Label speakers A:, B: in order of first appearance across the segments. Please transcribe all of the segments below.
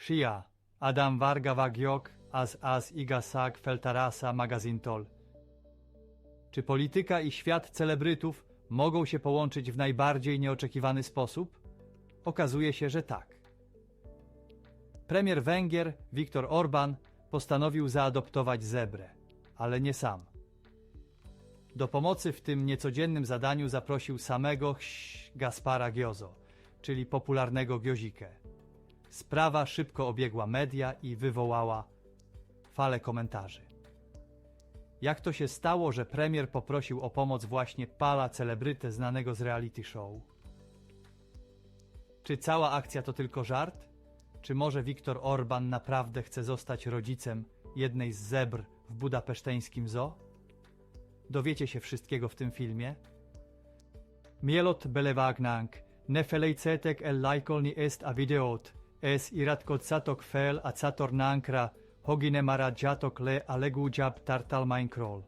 A: Shia, Adam Varga Vagiok, az az Igasag Feltarasa Magazintol. Czy polityka i świat celebrytów mogą się połączyć w najbardziej nieoczekiwany sposób? Okazuje się, że tak. Premier Węgier Viktor Orban postanowił zaadoptować zebrę, ale nie sam. Do pomocy w tym niecodziennym zadaniu zaprosił samego Gaspara Giozo, czyli popularnego Giozikę. Sprawa szybko obiegła media i wywołała falę komentarzy. Jak to się stało, że premier poprosił o pomoc właśnie pala celebrytę znanego z reality show? Czy cała akcja to tylko żart? Czy może Viktor Orban naprawdę chce zostać rodzicem jednej z zebr w budapeszteńskim zoo? Dowiecie się wszystkiego w tym filmie. Mielot belewagnank, ne felejcetek el lajkolni est a videot, es iratkocatok fel a cator nankra, hogine maradjatok le alegu jab tartal mainkrol.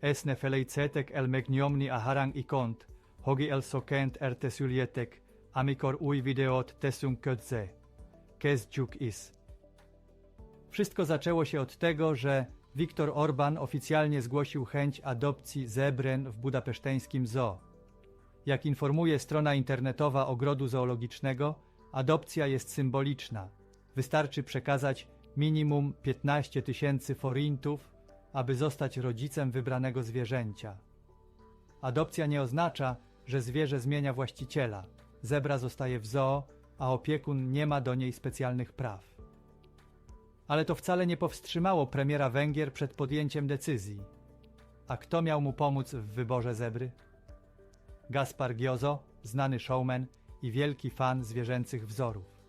A: Es ne felejcetek el megniomni a harang ikont, hogi el sokent er tesulietek, amikor uj videot tesung ködze. Kes juk is. Wszystko zaczęło się od tego, że Viktor Orban oficjalnie zgłosił chęć adopcji zebren w budapeszteńskim zoo. Jak informuje strona internetowa Ogrodu Zoologicznego, adopcja jest symboliczna. Wystarczy przekazać minimum 15 tysięcy forintów, aby zostać rodzicem wybranego zwierzęcia. Adopcja nie oznacza, że zwierzę zmienia właściciela. Zebra zostaje w zoo, a opiekun nie ma do niej specjalnych praw. Ale to wcale nie powstrzymało premiera Węgier przed podjęciem decyzji. A kto miał mu pomóc w wyborze zebry? Gaspar Giozo, znany showman i wielki fan zwierzęcych wzorów.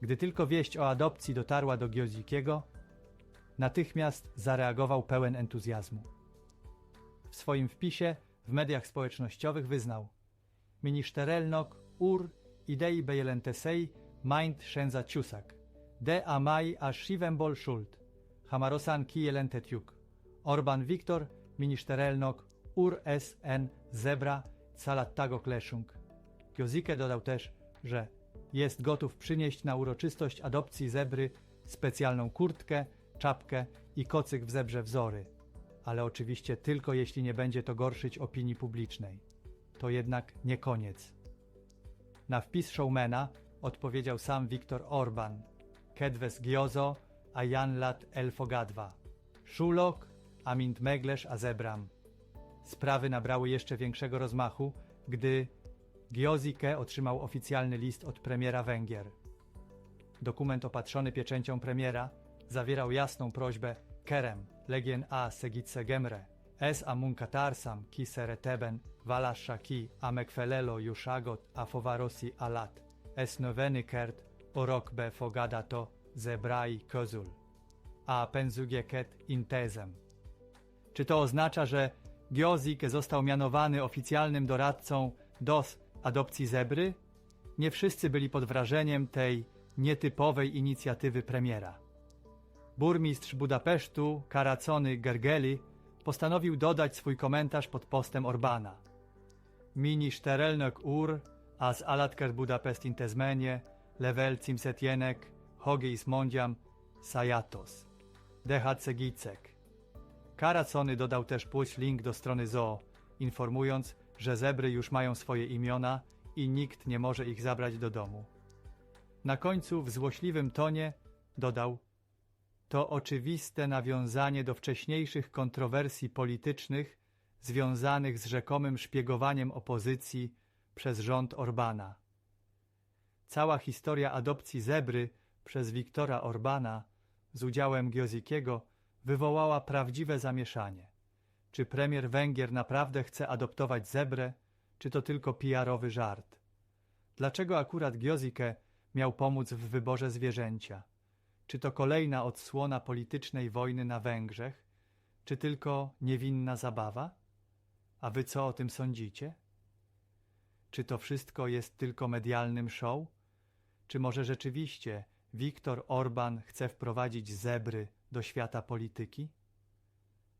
A: Gdy tylko wieść o adopcji dotarła do Giozikiego, natychmiast zareagował pełen entuzjazmu. W swoim wpisie w mediach społecznościowych wyznał Ministerelnok ur idei bejelentesei mind szenza ciusak. De amai a schuld. Hamarosan kielentetiuk. Orban Viktor, ministerelnok ur sn zebra calattago kleszung. Giozike dodał też, że jest gotów przynieść na uroczystość adopcji zebry specjalną kurtkę, czapkę i kocyk w zebrze wzory. Ale oczywiście tylko jeśli nie będzie to gorszyć opinii publicznej. To jednak nie koniec. Na wpis showmana odpowiedział sam Viktor Orban. Kedves Giozo, a Jan lat Elfogadwa. Szulok, a mint Meglesz, a Zebram. Sprawy nabrały jeszcze większego rozmachu, gdy Giozike otrzymał oficjalny list od premiera Węgier. Dokument opatrzony pieczęcią premiera zawierał jasną prośbę Kerem, legien a segitse gemre, es amun katarsam ki sereteben, valasha ki amekfelelo jushagot afovarosi alat, es noveny kert orokbe fogadato zebrai kozul, a penzugieket intezem. Czy to oznacza, że Giozik został mianowany oficjalnym doradcą DOS adopcji zebry? Nie wszyscy byli pod wrażeniem tej nietypowej inicjatywy premiera. Burmistrz Budapesztu, Karacony Gergeli, postanowił dodać swój komentarz pod postem Orbana. Mini szterelnek ur, az alatker Budapest intezmenie, level cimsetjenek, hogeis mondiam, sajatos. Dehat segicek. Karacony dodał też push link do strony zoo, informując, że zebry już mają swoje imiona i nikt nie może ich zabrać do domu. Na końcu w złośliwym tonie dodał to oczywiste nawiązanie do wcześniejszych kontrowersji politycznych związanych z rzekomym szpiegowaniem opozycji przez rząd Orbana. Cała historia adopcji zebry przez Wiktora Orbana z udziałem Giozikiego wywołała prawdziwe zamieszanie. Czy premier Węgier naprawdę chce adoptować zebrę, czy to tylko PR-owy żart? Dlaczego akurat Giozike miał pomóc w wyborze zwierzęcia? Czy to kolejna odsłona politycznej wojny na Węgrzech, czy tylko niewinna zabawa? A wy co o tym sądzicie? Czy to wszystko jest tylko medialnym show? Czy może rzeczywiście Viktor Orban chce wprowadzić zebry do świata polityki?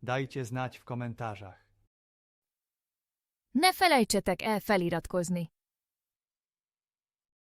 A: Dajcie znać w komentarzach.
B: Ne felejtsetek el feliratkozni!